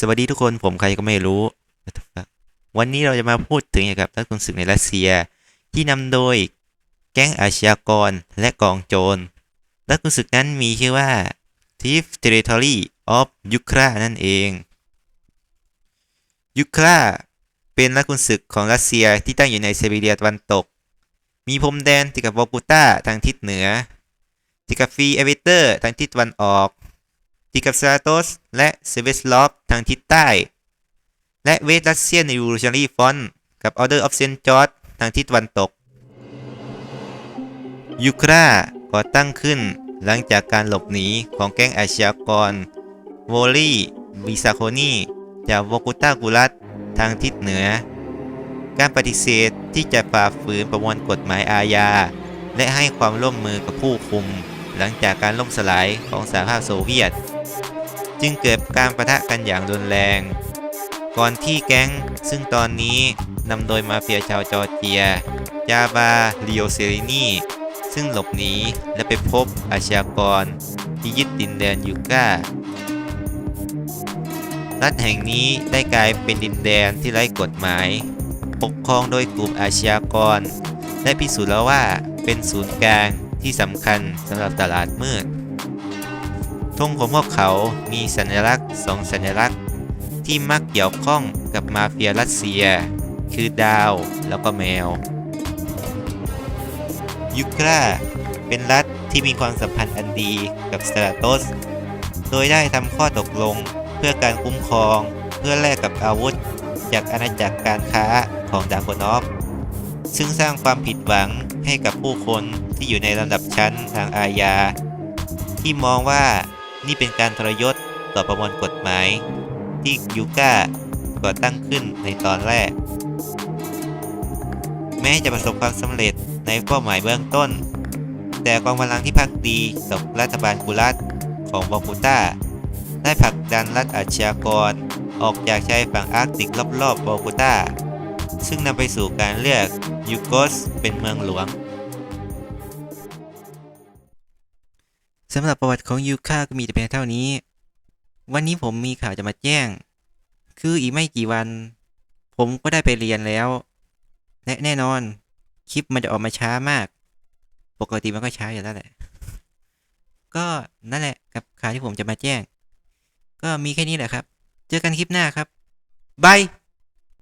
สวัสดีทุกคนผมใครก็ไม่รู้ วันนี้เราจะมาพูดถึงเกี่ยวกับรัฐกุนศึกในรัสเซีย ที่นำโดยแก๊งอาชญากรและกองโจรรัฐกุนศึกนั้นมีชื่อว่า Thief Territory of Ukra นั่นเองยุคราเป็นรัฐกุนศึกของรัสเซียที่ตั้งอยู่ในไซบีเรียตะวันตก มีพรมแดนติดกับวอกูต้าทางทิศเหนือติดกับฟีเอเวเตอร์ทางทิศตะวันออก ติกับซาโตสและเซเวสลอฟทางทิศใต้ และเวสรัสเซียนในยูรูชารีฟอนกับออเดอร์ออฟเซนจอร์ดทางทิศตะวันตก ยูคราก่อตั้งขึ้นหลังจากการหลบหนีของแก๊งอาชญากรโวลีวิซาโคนีจากวอกุต้ากุรัตทางทิศเหนือ การปฏิเสธที่จะฝ่าฝืนประมวลกฎหมายอาญา และให้ความร่วมมือกับผู้คุม หลังจากการล่มสลายของสหภาพโซเวียต จึงเกิดการประทะกันอย่างรุนแรง ก่อนที่แก๊งซึ่งตอนนี้นำโดยมาเฟียชาวจอร์เจียจาบาลิโอเซรินีซึ่งหลบหนีและไปพบอาชญากร ที่ยึดดินแดนยูก้ารัฐแห่งนี้ได้กลายเป็นดินแดนที่ไร้กฎหมาย ปกครองโดยกลุ่มอาชญากร และพิสูจน์แล้วว่าเป็นศูนย์กลางที่สำคัญสำหรับตลาดมืด ธงของพวกเขามีสัญลักษณ์สองสัญลักษณ์ ที่มักเกี่ยวข้องกับมาเฟียรัสเซีย คือดาวแล้วก็แมวยุคราเป็นรัฐที่มีความสัมพันธ์อันดีกับสตราโตส โดยได้ทำข้อตกลงเพื่อการคุ้มครองเพื่อแลกกับอาวุธ จากอาณาจักรการค้าของดาโกนอฟ ซึ่งสร้างความผิดหวังให้กับผู้คนที่อยู่ในลำดับชั้นทางอาญาที่มองว่า นี่เป็นการทรยศต่อประมวลกฎหมาย ที่ยูก้าก่อตั้งขึ้นในตอนแรก แม้จะประสบความสำเร็จในเป้าหมายเบื้องต้น แต่กองกำลังที่พักดีต่อรัฐบาลกุรัตของบอกูต้า ได้ผลักดันรัฐอาชญากร ออกจากชายฝั่งอาร์กติกรอบๆบอกูต้า ซึ่งนำไปสู่การเลือกยูโกสเป็นเมืองหลวง สำหรับประวัติของยูคาก็มีแต่เพียงเท่านี้ วันนี้ผมมีข่าวจะมาแจ้ง คืออีกไม่กี่วัน ผมก็ได้ไปเรียนแล้ว และแน่นอน คลิปมันจะออกมาช้ามาก ปกติมันก็ช้าอยู่แล้วแหละ ก็นั่นแหละกับข่าวที่ผมจะมาแจ้ง ก็มีแค่นี้แหละครับ เจอกันคลิปหน้าครับบาย